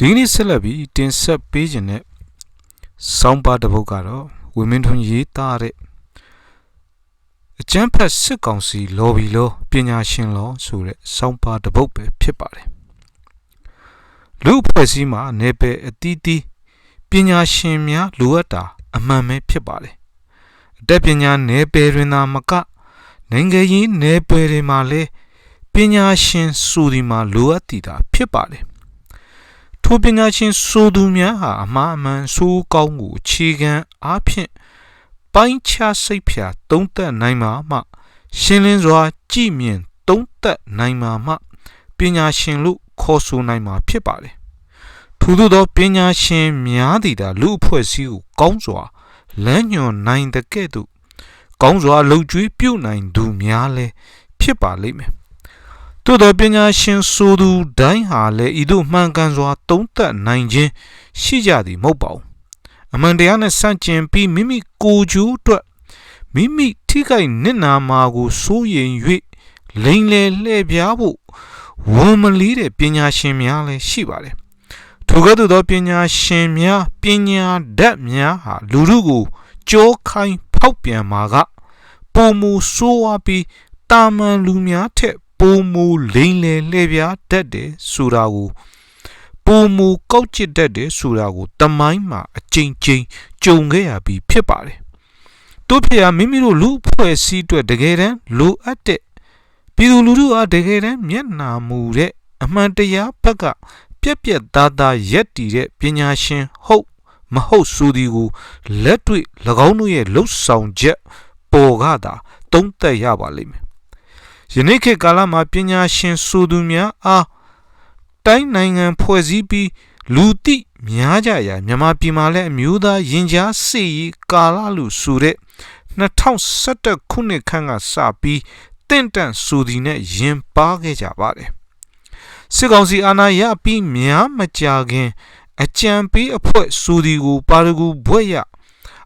ဒီနေ့ဆက်လက်ပြီးတင်ဆက်ပေးခြင်းတဲ့ဆောင်းပါတစ်ပုဒ်ကတော့ဝင်းမင်းထွန်းရေးသားတဲ့အကျန်းဖက်စစ်ကောင်စီလော်ဘီလောပညာရှင်လောဆိုတဲ့ဆောင်းပါတစ်ပုဒ်ပဲဖြစ်ပါတယ်လူအဖွဲ့စည်းမှာနေပယ်အတီးတီးပညာရှင်များလိုအပ်တာအမှန်ပဲဖြစ်ပါတယ်အတတ်ပညာနယ်ပယ်တွင်သာမကနိုင်ငံရေးနယ်ပယ်တွေမှာလည်းပညာရှင်ဆိုဒီမှာလိုအပ်တည်တာဖြစ်ပါတယ် ထိုပညာရှင်ဆိုသူများဟာအမှားအမှန်ဆိုးကောင်းကိုအခြေခံအားဖြင့်ပိုင်းခြားစိတ်ဖြာသုံးသပ်နိုင်မှာမှ ရှင်းလင်းစွာ ကြည်မြင်သုံးသပ်နိုင်မှာမှပညာရှင်လို့ခေါ်ဆိုနိုင်မှာဖြစ်ပါတယ်ထို့သောပညာရှင်များသည်သာလူအဖွဲ့အစည်းကိုကောင်းစွာလမ်းညွှန်နိုင်တဲ့ကဲ့သို့ကောင်းစွာလှုပ်ကြွေးပြုနိုင်သူများလည်းဖြစ်ပါလိမ့်မယ် သို့သောပညာရှင်ဆိုသူတိုင်းဟာလည်းဤသို့မှန်ကန်စွာသုံးသပ်နိုင်ခြင်းရှိကြသည်မဟုတ်ပါဘူးအမှန်တရားနဲ့ဆန့်ကျင်ပြီးမိမိကိုယ်ကျိုးအတွက်မိမိထိခိုက်နစ်နာမှာကိုစိုးရင်၍လိန်လေလှည့်ပြားဖို့ဝန်မလီတဲ့ပညာရှင်များလည်းရှိပါတယ်ထိုကဲ့သို့သောပညာရှင်များပညာဓာတ်များဟာလူလူကိုကြောခိုင်းဖောက်ပြန်မှာကပုံမူဆိုးဝါးပြီးတာမန်လူများထက် ပုံမူလိမ့်လေလှည့်ပြားတတ်တယ်ဆိုတာကိုပုံမူကောက်ကျစ်တတ်တယ်ဆိုတာကိုတမိုင်းမှာအကြိမ်ကြိမ်ကြုံခဲ့ရပြီးဖြစ်ပါတယ်တို့ဖြစ်ရမိမိတို့လူဖွဲ့စည်းအတွက်တကယ်တမ်းလိုအပ်တဲ့ပြည်သူလူထုအားတကယ်တမ်းမျက်နာမူတဲ့အမှန်တရားဘက်ကပြက်ပြက်သားသားရက်တည်တဲ့ပညာရှင်ဟုတ်မဟုတ်ဆိုဒီကိုလက်တွေ့၎င်းတို့ရဲ့လှုပ်ဆောင်ချက်ပေါ်ကသာသုံးသပ်ရပါလိမ့်မယ် ယနေ့ခေတ်ကာလမှာပညာရှင်ဆိုသူများအားတိုင်းနိုင်ငံဖွဲ့စည်းပြီးလူသိများကြရာမြန်မာပြည်မှာလည်းအမျိုးသားရင်ကြားစေရေးကာလလို့ဆိုတဲ့2011ခုနှစ်ခန့်ကစပြီးတင့်တန့်ဆိုဒီနဲ့ရင်ပါခဲ့ကြပါတယ်စစ်ကောင်စီအာဏာရပြီးများမကြာခင် အကြံပေးအဖွဲ့ဆိုဒီကိုပါရဂူဘွဲ့ရ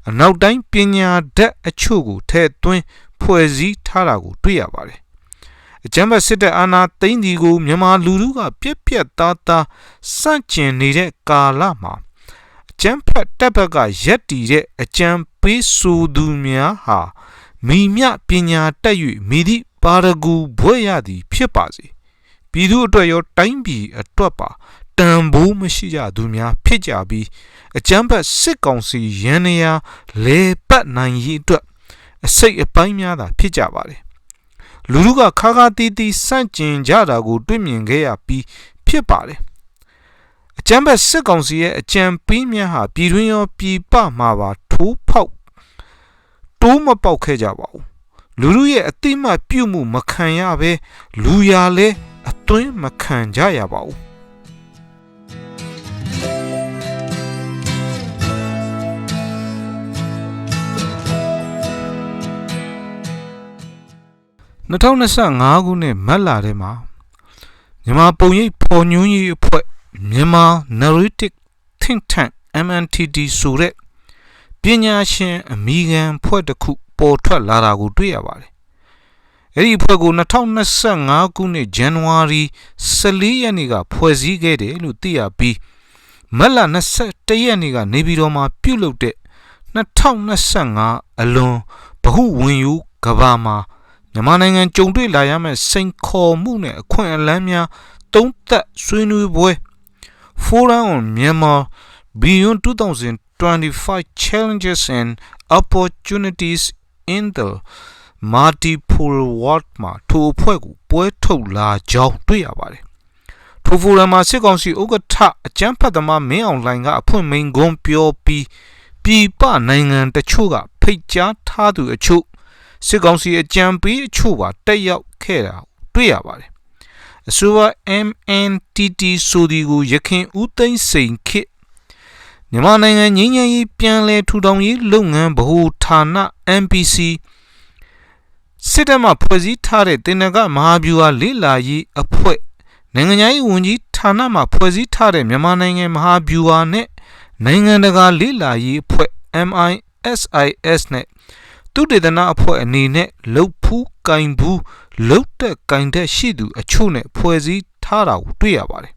အနောက်တိုင်းပညာဓာတ်အချို့ကိုထဲ့သွင်းဖွဲ့စည်းထားတာကိုတွေ့ရပါတယ် အကြမ်းဖက်စစ်တပ်အာဏာသိမ်းဒီကိုမြန်မာလူထုကပြက်ပြက်သားသားစန့်ကျင်နေတဲ့ကာလမှာအကြမ်းဖက်တပ်ဘက်ကရက်တီတဲ့အကြံပေးဆိုသူများဟာမိမြပညာတက်၍မိသည့်ပါရဂူဘွဲ့ရသည်ဖြစ်ပါစေပြည်သူအတွက်ရောတိုင်းပြည်အတွက်ပါတန်ဖိုးမရှိကြသူများဖြစ်ကြပြီးအကြမ်းဖက်စစ်ကောင်စီရန်နေရာလေပတ်နိုင်ရေးအတွက်အစိတ်အပိုင်းများသာဖြစ်ကြပါတယ် လူလူကခါခါတီးတီးစန့်ကျင်ကြတာကိုတွေ့မြင်ခဲ့ရပြီးဖြစ်ပါတယ်အကြမ်းဖက်စစ်ကောင်စီရဲ့အကြံပေးများဟာပြည်တွင်းရောပြည်ပမှာပါထိုးဖောက်တိုးမပေါက်ခဲ့ကြပါဘူးလူလူရဲ့အတိမတ်ပြုမှုမခံရဘဲလူရလဲအသွင်းမခံကြရပါဘူး 2025ခုနှစ်မတ်လထဲမှာမြန်မာပုံရိပ်ဖော်ညွှန်းရေးအဖွဲ့မြန်မာ Narrative Think Tank MNTD ဆိုတဲ့ပညာရှင်အမိခံဖွဲ့တစ်ခုပေါ်ထွက်လာတာကိုတွေ့ရပါတယ်။အဲ့ဒီဖွဲ့ကို2025ခုနှစ်ဇန်နဝါရီ14ရက်နေ့ကဖွဲ့စည်းခဲ့တယ်လို့သိရပြီးမတ်လ21ရက်နေ့ကနေပြည်တော်မှာပြုလုပ်တဲ့2025အလွန်ဗဟုဝင်ယူကဘာမှာ မြန်မာနိုင်ငံကြုံတွေ့လာရမယ့်စိန်ခေါ်မှုနဲ့အခွင့်အလမ်းများသုံးသပ်ဆွေးနွေးပွဲ Forum on Myanmar Beyond 2025 Challenges and Opportunities in the Multipolar World မှာထိုအဖွဲ့ကိုပွဲထုတ်လာကြောင်းတွေ့ရပါတယ်။ထိုဖိုရမ်မှာစစ်ကောင်စီဥက္ကဋ္ဌအကြမ်းဖက်သမားမင်းအောင်လှိုင်ကအဖွင့်မိန်ကွန်းပြောပြီးပြည်ပနိုင်ငံတချို့ကဖိတ်ကြားထားသူအချို့ စစ်ကောင်စီအကြံပေးအချို့ပါတက်ရောက်ခဲ့တာတွေ့ရပါတယ်။အဆိုပါ MNTT ဆိုဒီကိုရခင်ဦးသိန်းစိန်ခေတ်မြန်မာနိုင်ငံငြိမ်းချမ်းရေးပြန်လည်ထူထောင်ရေးလုပ်ငန်းဗဟိုဌာန MPC စစ်တပ်မှဖွဲ့စည်းထားတဲ့တင်နကမဟာဗျူဟာလေ့လာရေးအဖွဲ့နိုင်ငံရေးဝန်ကြီးဌာနမှဖွဲ့စည်းထားတဲ့မြန်မာနိုင်ငံမဟာဗျူဟာနဲ့နိုင်ငံတကာလေ့လာရေးအဖွဲ့ MISIS နဲ့ သူတေသနာအဖွဲ့အနေနဲ့လှုပ်ဖူးကင်ဘူးလှုပ်တဲ့ကင်တဲ့ရှိသူအချို့နဲ့ဖွဲ့စည်းထားတာကိုတွေ့ရပါတယ်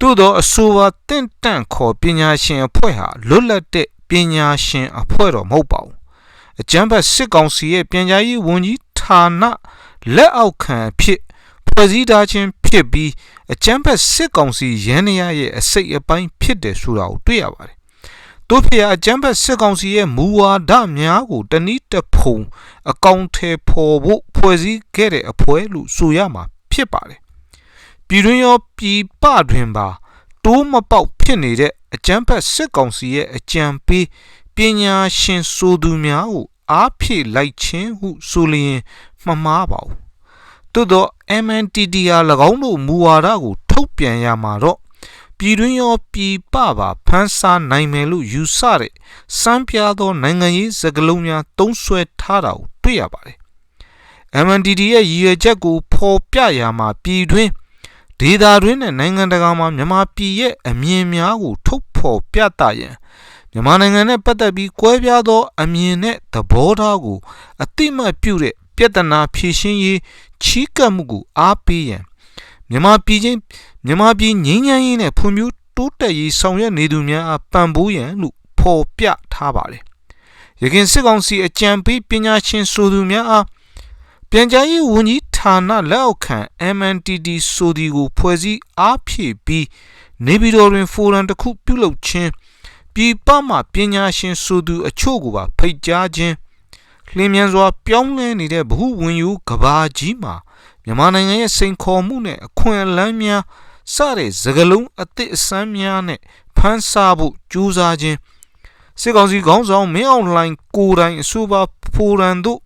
သို့သောအဆိုပါတင့်တန့်ခေါ်ပညာရှင်အဖွဲ့ဟာလွတ်လပ်တဲ့ပညာရှင်အဖွဲ့တော်မဟုတ်ပါဘူးအကျမ်းဖတ်စစ်ကောင်စီရဲ့ပြန်ကြားရေးဝန်ကြီးဌာနလက်အောက်ခံဖြစ်ဖွဲ့စည်းထားခြင်းဖြစ်ပြီးအကျမ်းဖတ်စစ်ကောင်စီရန်ရရဲ့အစိတ်အပိုင်းဖြစ်တယ်ဆိုတာကိုတွေ့ရပါတယ် တို့ဖေအကျမ်းဖတ်စစ်ကောင်စီရဲ့မူဝါဒများကိုတနည်းတဖုံအကောင့်ထဲပေါ်ဖို့ဖွဲ့စည်းခဲ့တဲ့အဖွဲ့လို့ဆိုရမှာဖြစ်ပါတယ်ပြည်တွင်းရောပြည်ပတွင်ပါတိုးမပေါက်ဖြစ်နေတဲ့အကျမ်းဖတ်စစ်ကောင်စီရဲ့အကြံပေးပညာရှင်ဆိုသူများကိုအားဖြည့်လိုက်ခြင်းဟုဆိုလျင်မမှားပါဘူးသို့သော MNTD ဟာ၎င်းတို့မူဝါဒကိုထုတ်ပြန်ရမှာတော့ ပြည်တွင်းရောပြည်ပပါဖန်ဆာနိုင်မယ်လို့ယူဆတဲ့စံပြသောနိုင်ငံရေးစကားလုံးများသုံးဆွဲထားတာကိုတွေ့ရပါတယ်။ MNDD ရဲ့ရည်ရွယ်ချက်ကိုဖော်ပြရမှာပြည်တွင်းဒေသတွင်းနဲ့နိုင်ငံတကာမှာမြန်မာပြည်ရဲ့အမြင်များကိုထုတ်ဖော်ပြသရန်မြန်မာနိုင်ငံနဲ့ပတ်သက်ပြီးကွဲပြားသောအမြင်နဲ့သဘောထားကိုအတိမတ်ပြုတဲ့ပြဿနာဖြေရှင်းရေးချီးကပ်မှုကိုအားပေးရန်မြန်မာပြည်ချင်း မြန်မာပြည်ငြိမ်းချမ်းရေးနဲ့ဖွံ့ဖြိုးတိုးတက်ရေးဆောင်ရွက်နေသူများအားပံ့ပိုးရန်လို့ဖော်ပြထားပါတယ်။ရခိုင်စစ်ကောင်စီအကြံပေးပညာရှင်ဆိုသူများအားပြန်ကြားရေးဝန်ကြီးဌာနလက်အောက်ခံ MNTD ဆိုဒီကိုဖွဲ့စည်းအားဖြည့်ပြီးနေပြည်တော်တွင်ဖိုရမ်တစ်ခုပြုလုပ်ခြင်းပြည်ပမှပညာရှင်ဆိုသူအချို့ကိုပါဖိတ်ကြားခြင်းလင်းမြန်စွာပြောင်းလဲနေတဲ့ဘ ഹു ဝင်ယူကဘာကြီးမှာမြန်မာနိုင်ငံရဲ့စိန်ခေါ်မှုနဲ့အခွင့်အလမ်းများ စတဲ့စကလုံးအသစ်အဆန်းများနဲ့ဖန်ဆာဖို့ကြိုးစားခြင်းစစ်ကောင်စီခေါင်းဆောင်မင်းအောင်လှိုင်ကိုယ်တိုင်အဆိုပါဖိုရန်တို့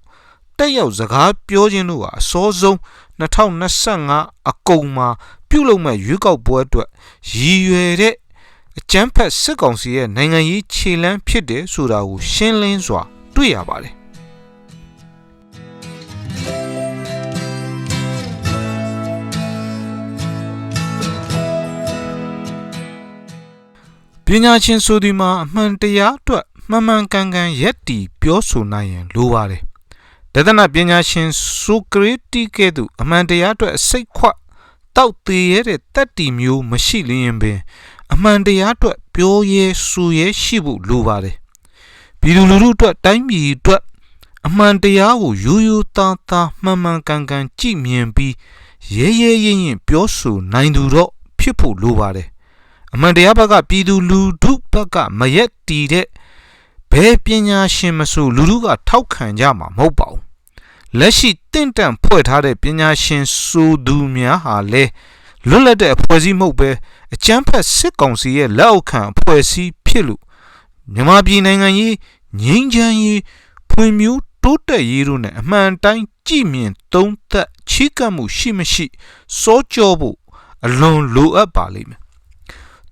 တက်ရောက်စကားပြောခြင်းတို့ဟာအစောဆုံး2025အကုန်မှာပြုလုပ်မဲ့ရွေးကောက်ပွဲအတွက်ရည်ရွယ်တဲ့အကြမ်းဖက်စစ်ကောင်စီရဲ့နိုင်ငံရေးခြေလှမ်းဖြစ်တယ်ဆိုတာကိုရှင်းလင်းစွာတွေ့ရပါတယ် ပညာရှင်ဆိုဒီမှာအမှန်တရားအတွက်မှန်မှန်ကန်ကန်ရက်တီပြောဆိုနိုင်ရင်လိုပါတယ်။ဒေသနာပညာရှင်ဆိုကရတီကဲ့သို့အမှန်တရားအတွက်စိတ်ခွတောက်သေးရတဲ့တက်တီမျိုးမရှိလျင်ပင် အမှန်တရားအတွက်ပြောရဲဆိုရဲရှိဖို့လိုပါတယ်။ပြည်သူလူထုအတွက်တိုင်းပြည်အတွက်အမှန်တရားကိုရိုးရိုးသားသားမှန်မှန်ကန်ကန်ကြည့်မြင်ပြီးရဲရဲရင်ရင်ပြောဆိုနိုင်သူတော့ဖြစ်ဖို့လိုပါတယ် အမှန်တရားဘက်ကပြည်သူလူထုဘက်ကမရက်တီတဲ့ဘယ်ပညာရှင်မဆိုလူထုကထောက်ခံကြမှာမဟုတ်ပါဘူးလက်ရှိတင့်တန့်ဖွဲ့ထားတဲ့ပညာရှင်ဆိုသူများဟာလဲလွတ်လပ်တဲ့အဖွဲ့အစည်းမဟုတ်ပဲအကျန်းဖက်စစ်ကောင်စီရဲ့လက်အောက်ခံအဖွဲ့အစည်းဖြစ်လို့မြန်မာပြည်နိုင်ငံရေးငြိမ်းချမ်းရေးဖွံ့ဖြိုးတိုးတက်ရေးတို့နဲ့အမှန်တိုင်းကြည်မြင်သုံးသပ်ချီးကပ်မှုရှိမရှိစောကြောဖို့အလွန်လိုအပ်ပါလိမ့်မယ်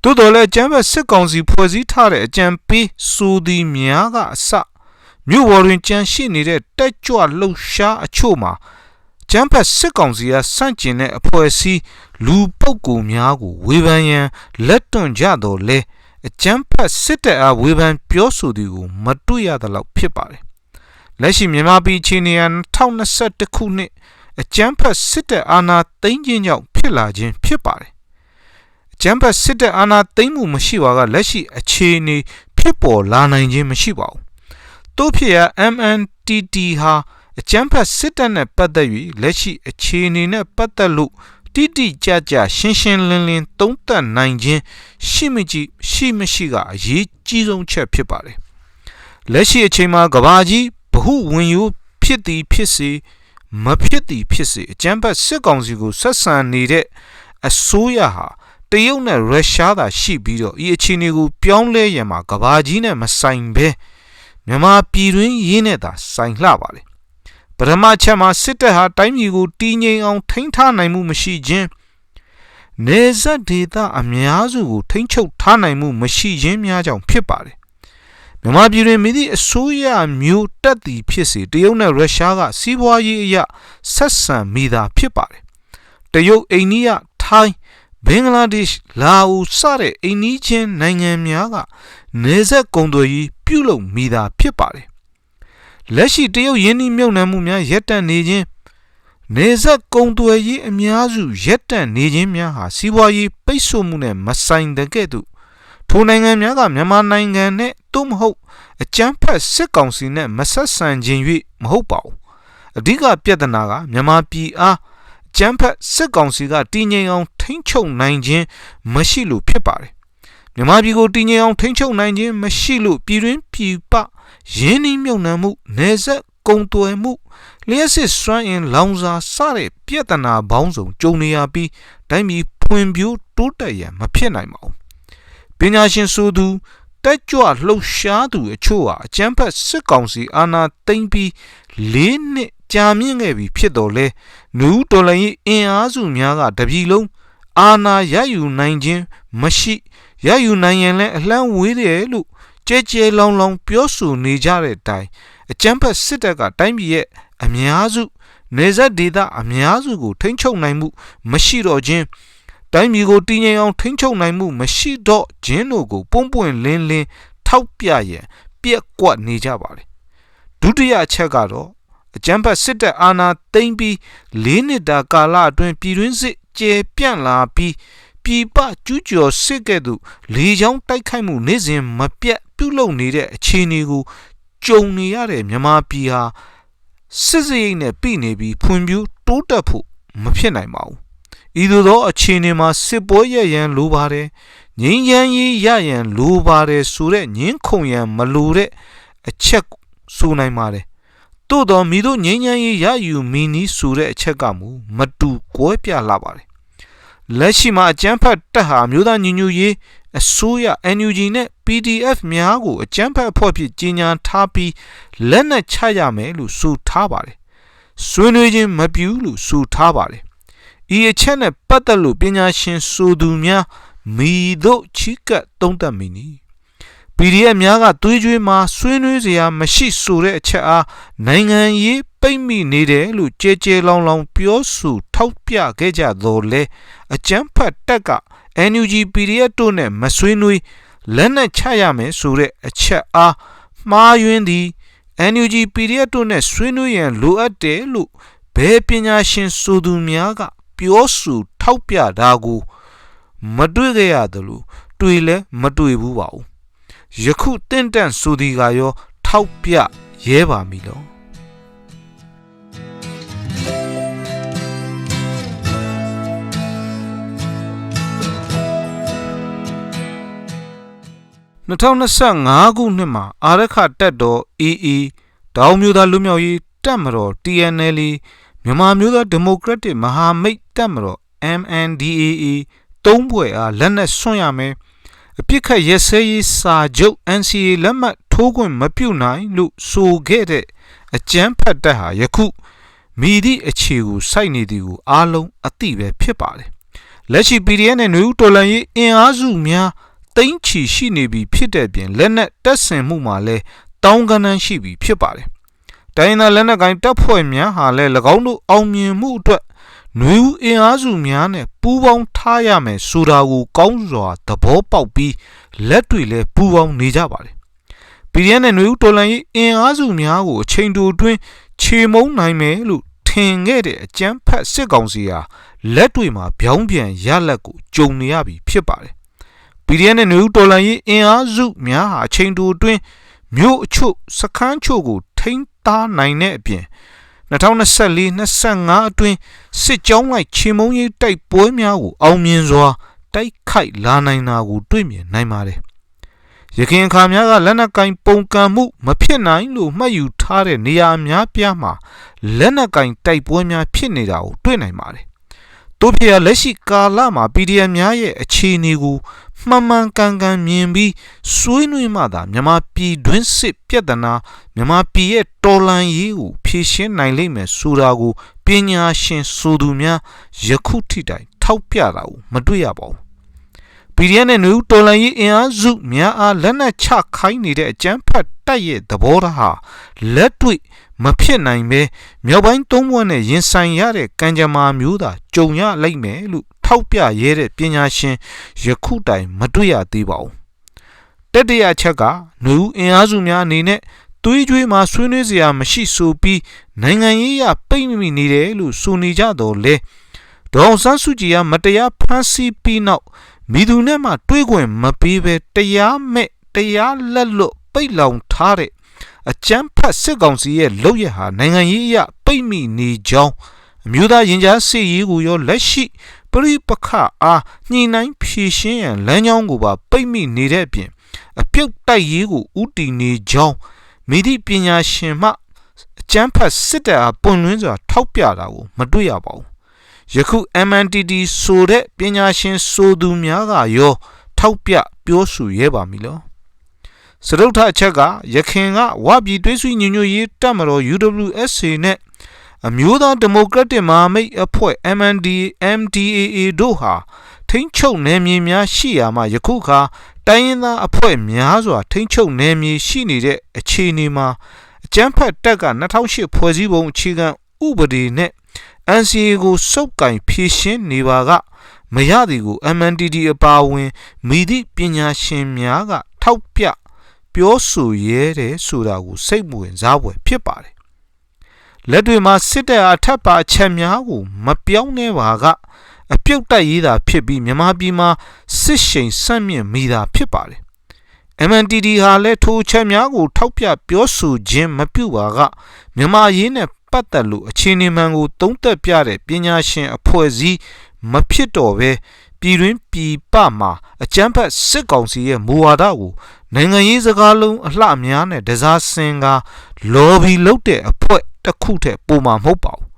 သို့တော်လည်းကျမ်းဘတ်စစ်ကောင်စီဖွဲ့စည်းထားတဲ့အကြံပေးဆိုသည်များကအစမြို့ပေါ်တွင်ကြံရှိနေတဲ့တက်ကြွလှုပ်ရှားအချို့မှာကျမ်းဘတ်စစ်ကောင်စီကစန့်ကျင်တဲ့အဖွဲ့အစည်းလူပုတ်ကူများကိုဝေဖန်ရန်လက်တွန့်ကြတော့လဲအကျမ်းဖတ်စစ်တပ်အားဝေဖန်ပြောဆိုသူကိုမတွေ့ရသလောက်ဖြစ်ပါတယ်။လက်ရှိမြန်မာပြည်ခြေနေရ2021ခုနှစ်အကျမ်းဖတ်စစ်တပ်အာဏာသိမ်းခြင်းကြောင့်ဖြစ်လာခြင်းဖြစ်ပါတယ် ကျမ်းဖတ်စစ်တပ်အာဏာသိမ်းမှုမရှိပါကလက်ရှိအခြေအနေဖြစ်ပေါ်လာနိုင်ခြင်းမရှိပါဘူး။တို့ဖြစ်ရ MNTT ဟာအကျမ်းဖတ်စစ်တပ်နဲ့ပတ်သက်၍လက်ရှိအခြေအနေနဲ့ပတ်သက်လို့တိတိကျကျရှင်းရှင်းလင်းလင်းသုံးသပ်နိုင်ခြင်းရှိမရှိရှိမရှိကအရေးကြီးဆုံးချက်ဖြစ်ပါတယ်။လက်ရှိအချိန်မှာကဘာကြီးဘ ഹു ဝင်ယူဖြစ်သည်ဖြစ်စေမဖြစ်သည်ဖြစ်စေအကျမ်းဖတ်စစ်ကောင်စီကိုဆက်ဆံနေတဲ့အစိုးရဟာ တရုတ်နဲ့ရုရှားသာရှိပြီးတော့ဤအခြေအနေကိုပြောင်းလဲရမှာကဘာကြီးနဲ့မဆိုင်ဘဲမြန်မာပြည်တွင်းရင်းနဲ့သာဆိုင်လှပါလေပထမချက်မှာစစ်တပ်ဟာတိုင်းပြည်ကိုတည်ငြိမ်အောင်ထိန်းထားနိုင်မှုမရှိခြင်းနေဆက်ဒေသအများစုကိုထိန်းချုပ်ထားနိုင်မှုမရှိခြင်းများကြောင့်ဖြစ်ပါတယ်မြန်မာပြည်တွင်မိသည့်အစိုးရမျိုးတက်သည်ဖြစ်စေတရုတ်နဲ့ရုရှားကစီးပွားရေးအရာဆက်ဆံမိတာဖြစ်ပါတယ်တရုတ်အိန္ဒိယထိုင်း ဘင်္ဂလားဒေ့ရှ်လာအိုစတဲ့အိန္ဒိချင်းနိုင်ငံများကနေဆက်ကုံသွေးကြီးပြုလုပ်မိတာဖြစ်ပါတယ်လက်ရှိတရုတ်ယင်းနှိမ့်မြုပ်နှံမှုများရပ်တန့်နေခြင်းနေဆက်ကုံသွယ်ရေးအများစုရက်တန့်နေခြင်းများဟာစီးပွားရေးပိတ်ဆို့မှုနဲ့မဆိုင်တဲ့ကဲ့သို့ထိုနိုင်ငံများကမြန်မာနိုင်ငံနဲ့သို့မဟုတ်အကြမ်းဖက်စစ်ကောင်စီနဲ့မဆက်ဆံခြင်း၍မဟုတ်ပါဘူးအဓိကပြဿနာကမြန်မာပြည်အားအ ကြမ်းဖက်စစ်ကောင်စီကတည်ငြိမ်အောင်ထိန်းချုပ်နိုင်ခြင်းမရှိလို့ဖြစ်ပါတယ်မြန်မာပြည်ကိုတည်ငြိမ်အောင်ထိန်းချုပ်နိုင်ခြင်းမရှိလို့ပြည်တွင်းပြည်ပရင်းနှီးမြှုပ်နှံမှုနေဆက်ကုံသွယ်မှုလျှက်စစ်စွမ်းအင်လောင်စာစတဲ့ပြဿနာပေါင်းစုံကြုံနေရပြီးတိုင်းပြည်ဖွံ့ဖြိုးတိုးတက်ရန်မဖြစ်နိုင်ပါဘူးပညာရှင်ဆိုသူတက်ကြွလှုပ်ရှားသူအချို့ဟာအကျန်းဖက်စစ်ကောင်စီအာဏာသိမ်းပြီး၄နှစ် ကြာမြင့်ခဲ့ပြီဖြစ်တော်လဲနူးတော်လည်းအင်အားစုများကတပြည်လုံးအာဏာရယူနိုင်ခြင်းမရှိရယူနိုင်ရင်လည်းအလန့်ဝေးတယ်လို့ကြဲကြဲလောင်လောင်ပြောဆိုနေကြတဲ့အတိုင်းအကျန်းဖက်စစ်တပ်ကတိုင်းပြည်ရဲ့အများစုနေဆက်ဒေသအများစုကိုထိန်းချုပ်နိုင်မှုမရှိတော့ခြင်းတိုင်းပြည်ကိုတည်ငြိမ်အောင်ထိန်းချုပ်နိုင်မှုမရှိတော့ခြင်းတို့ကိုပုံပွင့်လင်းလင်းထောက်ပြရန်ပြက်ကွက်နေကြပါတယ်ဒုတိယအချက်ကတော့ အကြမ်းဖက်စစ်တပ်အာဏာသိမ်းပြီး၄နှစ်တာကာလအတွင်းပြည်တွင်းစစ်ကျေပြန့်လာပြီးပြည်ပကျူးကျော်စစ်ကဲ့သို့လေကြောင်းတိုက်ခိုက်မှုနေ့စဉ်မပြတ်ပြုလုပ်နေတဲ့အခြေအနေကိုကြုံနေရတဲ့မြန်မာပြည်ဟာစစ်စရိတ်နဲ့ပြည်နေပြီးဖွံ့ဖြိုးတိုးတက်ဖို့မဖြစ်နိုင်ပါဘူး။ဤသို့သောအခြေအနေမှာစစ်ပွဲရရန်လိုပါတယ်။ငြိမ်းချမ်းရေးရရန်လိုပါတယ်ဆိုတဲ့ငင်းခုန်ရန်မလိုတဲ့အချက်ဆိုနိုင်ပါတယ်။ သို့တော်မိတို့ငြိမ်းချမ်းရေးရယူမီနီဆိုတဲ့အချက်ကမူမတူကွဲပြားလာပါတယ်။လက်ရှိမှာအကြမ်းဖက်တပ်ဟာမျိုးသားညီညွတ်ရေးအစိုးရ NUG နဲ့ PDF များကိုအကြမ်းဖက်အဖွဲ့ဖြစ်ကြီးညာထားပြီးလက်နက်ချရမယ်လို့ဆိုထားပါတယ်။ဆွေးနွေးခြင်းမပြုလို့ဆိုထားပါတယ်။ဤအချက်နဲ့ပတ်သက်လို့ပညာရှင်ဆိုသူများမိတို့ချီကပ်သုံးသပ်မိနီ။ PDF များကသွေးကြွေးမှာဆွေးနွေးစရာမရှိဆိုတဲ့အချက်အားနိုင်ငံရေးပိတ်မိနေတယ်လို့ကြဲကြဲလောင်လောင်ပြောဆိုထောက်ပြခဲ့ကြတော့လေအကြမ်းဖက်တက်က NUG PDF တို့နဲ့မဆွေးနွေးလက်နက်ချရမယ်ဆိုတဲ့အချက်အားမှားယွင်းသည် NUG PDF တို့နဲ့ဆွေးနွေးရန်လိုအပ်တယ်လို့ဘယ်ပညာရှင်ဆိုသူများကပြောဆိုထောက်ပြတာကိုမတွေ့ကြရသလိုတွေ့လဲမတွေ့ဘူးပါဘူး ယခုတင့်တန့်ဆိုဒီကရော ထောက်ပြရဲပါမည်လော2025ခုနှစ်မှာအာရခတက်တော် AA တောင်မျိုးသားလူမျိုးရေးတက်မတော် TNL မြန်မာမျိုးသားဒီမိုကရက်တစ်မဟာမိတ်တက်မတော် MNDAA သုံးဘွယ်အားလက်နက်ဆွန့်ရမယ် အပြစ်ခတ်ရဲစဲရေးစာချုပ် NCA လက်မှတ်ထိုးခွင့်မပြုနိုင်လို့ဆိုခဲ့တဲ့အကြမ်းဖက်တပ်ဟာယခုမိသည့်အခြေကိုစိုက်နေသည်ကိုအားလုံးအသိပဲဖြစ်ပါတယ်လက်ရှိ PDF နဲ့ຫນွေဦးတော်လန်ရေးအင်အားစုများတိမ့်ချီရှိနေပြီဖြစ်တဲ့ပြင်လက်နက်တက်ဆင်မှုမှာလည်းတောင်းကနန်းရှိပြီဖြစ်ပါတယ်။တိုင်းသားလက်နက်ကိုင်တပ်ဖွဲ့များဟာလည်း၎င်းတို့အောင်မြင်မှုအတွက် နှွေဦးအင်အားစုများနဲ့ပူးပေါင်းထားရမယ်ဆိုတာကိုကောင်းစွာသဘောပေါက်ပြီးလက်တွေလည်းပူးပေါင်းနေကြပါတယ်။ PDF နဲ့နှွေဦးတော်လန်ရေးအင်အားစုများကိုအချိန်တိုအတွင်းခြေမုံနိုင်မယ်လို့ထင်ခဲ့တဲ့အကြမ်းဖက်စစ်ကောင်စီဟာလက်တွေမှာပြောင်းပြန်ရလက်ကိုကြုံနေရပြီဖြစ်ပါတယ် PDF နဲ့နေဦးတော်လန်ရေးအင်အားစုများဟာအချိန်တိုအတွင်းမြို့အချို့စခန်းချို့ကိုထိန်းသားနိုင်တဲ့အပြင် 2024-25အတွင်းစစ်ကြောင်းလိုက်ချေမုံရေးတိုက်ပွဲများကိုအောင်မြင်စွာတိုက်ခိုက်လာနိုင်တာကိုတွေ့မြင်နိုင်ပါတယ်။ရခိုင်အခါများကလက်နက်ကင်ပုံကံမှုမဖြစ်နိုင်လို့မှတ်ယူထားတဲ့နေရာများပြားမှာလက်နက်ကင်တိုက်ပွဲများဖြစ်နေတာကိုတွေ့နိုင်ပါတယ်။ တို့ဖြစ်ရလက်ရှိကာလမှာ PDF များရဲ့အခြေအနေကိုမှန်မှန်ကန်ကန်မြင်ပြီးဆွေးနွေးမှသာမြန်မာပြည်တွင်းစစ်ပြဿနာမြန်မာပြည်ရဲ့တော်လှန်ရေးကိုဖြေရှင်းနိုင်လိမ့်မယ်ဆိုတာကိုပညာရှင်ဆိုသူများယခုထိတိုင်ထောက်ပြတာကိုမတွေ့ရပါဘူး။ PDF နဲ့နယူးတော်လှန်ရေးအင်အားစုများအားလက်နက်ချခိုင်းနေတဲ့အကြမ်းဖက်တပ်ရဲ့သဘောထားဟာလက်တွေ့ မဖြစ်နိုင်ပဲမြောက်ပိုင်းသုံးဘွဲ့နဲ့ရင်ဆိုင်ရတဲ့ကံကြမ္မာမျိုးသာကြုံရလိမ့်မယ်လို့ထောက်ပြရဲတဲ့ပညာရှင်ယခုတိုင်မတွေ့ရသေးပါဘူးတတိယချက်ကຫນွေဦးအင်အားစုများအနေနဲ့သွေးကြွေးမှာဆွေးနွေးစရာမရှိဆိုပြီးနိုင်ငံရေးရပိတ်မိနေတယ်လို့ဆိုနေကြတော့လေဒေါအောင်ဆန်းစုကြည်ကမတရားဖမ်းဆီးပြီးနောက်မိသူနဲ့မှတွေးခွင့်မပေးဘဲတရားမဲ့တရားလက်လွတ်ပိတ်လောင်ထားတဲ့ အကျန်းဖတ်စစ်ကောင်စီရဲ့လုပ်ရဟာနိုင်ငံရေးအရပိတ်မိနေကြောင်းအမျိုးသားရင်ကြားစစ်ရေးကိုရောလက်ရှိပရိပခအားညှိနှိုင်းဖြည့်ရှင်းရန်လမ်းကြောင်းကိုပါပိတ်မိနေတဲ့အပြင်အပြုတ်တိုက်ရေးကိုဥတီနေကြောင်းမိသည့်ပညာရှင်မှအကျန်းဖတ်စစ်တပ်အားပွင့်လင်းစွာထောက်ပြတာကိုမတွေ့ရပါဘူးယခု MNTD ဆိုတဲ့ပညာရှင်ဆိုသူများကရောထောက်ပြပြောဆိုရဲပါမည်လော စရုပ်ထအချက်ကယခင်ကဝပြည်တွေးဆွေညီညွတ်ရေးတပ်မတော် UWSA နဲ့အမျိုးသားဒီမိုကရက်တစ်မဟာမိတ်အဖွဲ့ MND MDAA တို့ဟာထိန်းချုပ်နယ်မြေများရှိရာမှာယခုခါတိုင်းရင်းသားအဖွဲ့များစွာထိန်းချုပ်နယ်မြေရှိနေတဲ့အခြေအနေမှာအကြမ်းဖက်တပ်က2008ဖွဲ့စည်းပုံအခြေခံဥပဒေနဲ့ NCA ကိုစုပ်ကင်ဖြည့်ရှင်းနေပါကမရသည်ကို MNDD အပါအဝင်မိသည့်ပညာရှင်များကထောက်ပြ ပြောဆိုရဲတယ်ဆိုတာကိုစိတ်ဝင်စားဖွယ်ဖြစ်ပါတယ်လက်တွေမှာစစ်တပ်အထက်ပါအချက်များကိုမပြောင်းလဲပါကအပြုတ်တိုက်ရေးတာဖြစ်ပြီးမြန်မာပြည်မှာစစ်ရှိန်ဆန့်မြင့်မိတာဖြစ်ပါတယ် MNTD ဟာလည်းထိုချက်များကိုထောက်ပြပြောဆိုခြင်းမပြုပါကမြန်မာရေးနဲ့ပတ်သက်လို့အခြေအနေမှန်ကိုသုံးသပ်ပြတဲ့ပညာရှင်အဖွဲ့အစည်းမဖြစ်တော့ဘဲပြည်တွင်းပြည်ပမှာအကြမ်းဖက်စစ်ကောင်စီရဲ့မူဝါဒကို နိုင်ငံရေးစကားလုံးအလှများနဲ့ဒဇာစင်ကလော်ဘီလုပ်တဲ့အဖွဲ့တစ်ခုတည်းပုံမှာမဟုတ်ပါဘူး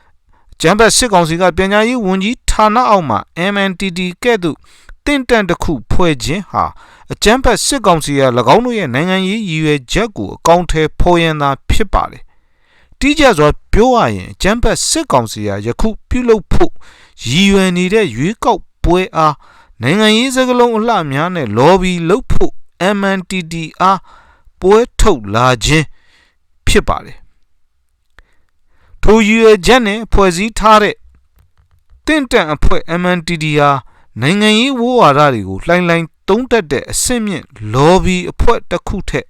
။ကျမ်းဘတ်စစ်ကောင်စီကပညာရေးဝန်ကြီးဌာနအောက်မှာ MNTT ကဲ့သို့တင့်တန့်တစ်ခုဖွဲ့ခြင်းဟာအကျန်းဖက်စစ်ကောင်စီက၎င်းတို့ရဲ့နိုင်ငံရေးရည်ရွယ်ချက်ကိုအကောင့်ထဲဖော်ရန်သာဖြစ်ပါတယ်။တိကျစွာပြောရရင်အကျန်းဖက်စစ်ကောင်စီကယခုပြုလုပ်ဖို့ရည်ရွယ်နေတဲ့ရွေးကောက်ပွဲအားနိုင်ငံရေးစကားလုံးအလှများနဲ့ lobby လုပ်ဖို့ MNTT အားပွဲထုတ်လာခြင်းဖြစ်ပါတယ်ထိုရည်ရွယ်ချက်နဲ့ဖွဲ့စည်းထားတဲ့တင့်တန့်အဖွဲ့ MNTD ဟာနိုင်ငံရေးဝိုးဝါဒတွေကိုလှိုင်းလှိုင်းတုံးတက်တဲ့အဆင့်မြင့် lobby အဖွဲ့တစ်ခုထက်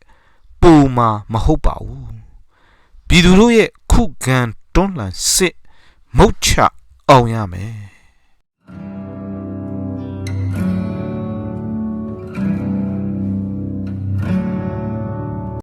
ပိုမှာမဟုတ်ပါဘူးပြည်သူတို့ရဲ့ခုခံတွန်းလှန်စစ်မုတ်ချအောင်ရမယ်